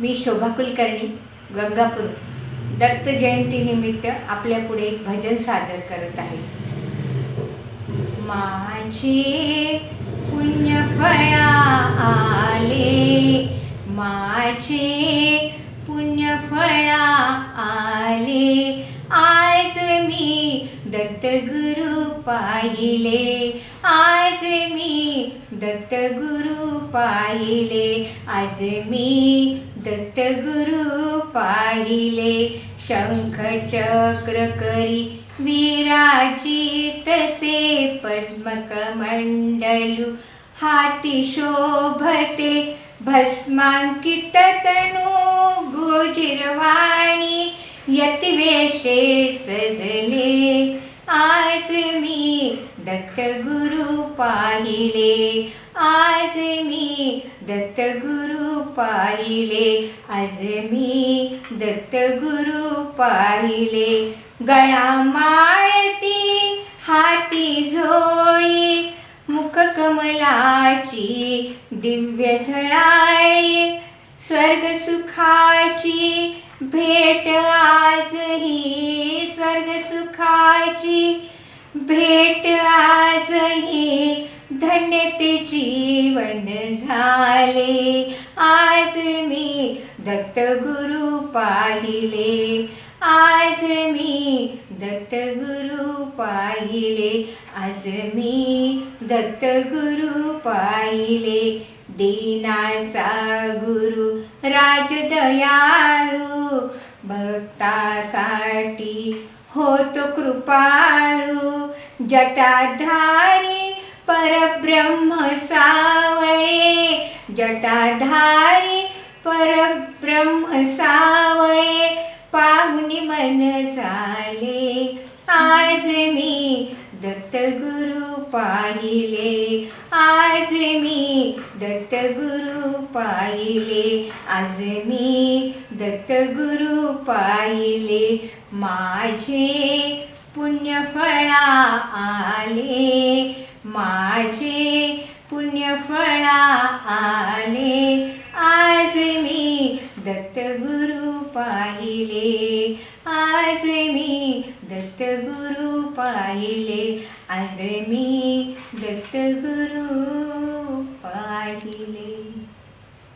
मी शोभा कुलकर्णी गंगापूर. दत्त जयंतीनिमित्त आपल्यापुढे एक भजन सादर करत आहे. माझे पुण्यफळा आले. माझे पुण्यफळा आले. आज मी दत्तगुरु पाहिले. आज मी दत्तगुरु पाहिले. आज मी दत्तगुरु पाहिले शंख चक्र करी विराजी तसे पद्मकमण्डलु हाती शोभते भस्माङ्कित तनु गोजिरवाणी यतिवेशे सजले. आज मी दत्तगुरु पाहिले आज मी दत्तगुरु पाहिले. आज मी दत्तगुरु पाहिले. गळा माळती हाती झोळी मुख कमलाची दिव्य झळाळी स्वर्ग सुखाची भेट आजही स्वर्ग सुखाची भेट आजही धन्यतेची जीवन झाले. आज मी दत्तगुरु पाहिले. आज मी दत्तगुरु पाहिले. आज मी दत्तगुरु पाहिले. दीनाचा गुरु राजदयाळू भक्तासाठी होतो कृपाळू. जटाधारी परब्रह्म सावळे जटाधारी परब्रह्म सावळे पाहुणी मन झाले. आज मी दत्तगुरु पाहिले. आज मी दत्तगुरु पाहिले. आज मी दत्तगुरु पाहिले. माझे पुण्यफळा आले. माझे पुण्यफळा आले. आज मी दत्तगुरु पाहिले. आज मी दत्तगुरु पाहिले. आज मी दत्तगुरु पाहिले.